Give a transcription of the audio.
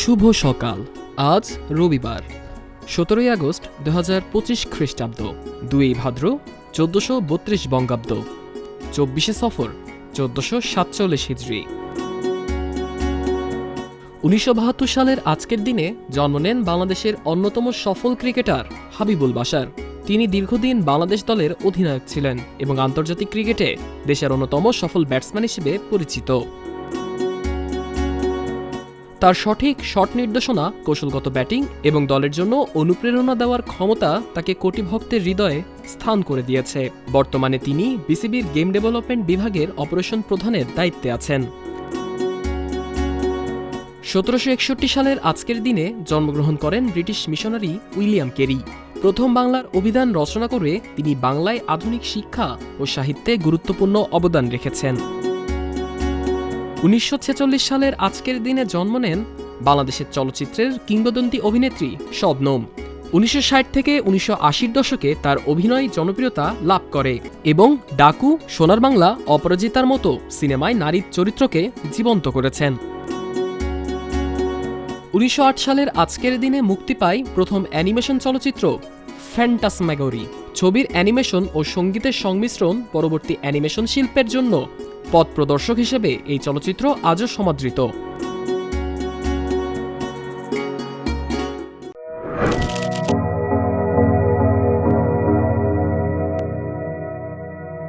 শুভ সকাল। আজ রবিবার, সতেরোই আগস্ট দু হাজার পঁচিশ খ্রিস্টাব্দ। দুই ভাদ্র, চোদ্দশো বত্রিশ বঙ্গাব্দ। চব্বিশে সফর, চোদ্দশো সাতচল্লিশ হিজড়ি। উনিশশো বাহাত্তর সালের আজকের দিনে জন্ম নেন বাংলাদেশের অন্যতম সফল ক্রিকেটার হাবিবুল বাশার। তিনি দীর্ঘদিন বাংলাদেশ দলের অধিনায়ক ছিলেন এবং আন্তর্জাতিক ক্রিকেটে দেশের অন্যতম সফল ব্যাটসম্যান হিসেবে পরিচিত। তার সঠিক শট নির্দেশনা, কৌশলগত ব্যাটিং এবং দলের জন্য অনুপ্রেরণা দেওয়ার ক্ষমতা তাকে কোটি ভক্তের হৃদয়ে স্থান করে দিয়েছে। বর্তমানে তিনি বিসিবির গেম ডেভেলপমেন্ট বিভাগের অপারেশন প্রধানের দায়িত্বে আছেন। সতেরোশো একষট্টি সালের আজকের দিনে জন্মগ্রহণ করেন ব্রিটিশ মিশনারি উইলিয়াম কেরি। প্রথম বাংলার অভিধান রচনা করে তিনি বাংলায় আধুনিক শিক্ষা ও সাহিত্যে গুরুত্বপূর্ণ অবদান রেখেছেন। উনিশশো ছেচল্লিশ সালের আজকের দিনে জন্ম নেন বাংলাদেশের চলচ্চিত্রের কিংবদন্তি অভিনেত্রী শবনম। উনিশশো ষাট থেকে উনিশশো দশকে তার অভিনয় জনপ্রিয়তা লাভ করে এবং ডাকু, সোনার বাংলা, অপরাজিতার মতো সিনেমায় নারীর চরিত্রকে জীবন্ত করেছেন। উনিশশো আট সালের আজকের দিনে মুক্তি পায় প্রথম অ্যানিমেশন চলচ্চিত্র ফ্যান্টাস ফ্যান্টাসম্যাগরি। ছবির অ্যানিমেশন ও সঙ্গীতের সংমিশ্রণ পরবর্তী অ্যানিমেশন শিল্পের জন্য পথ প্রদর্শক হিসেবে এই চলচ্চিত্র আজও সমাদৃত।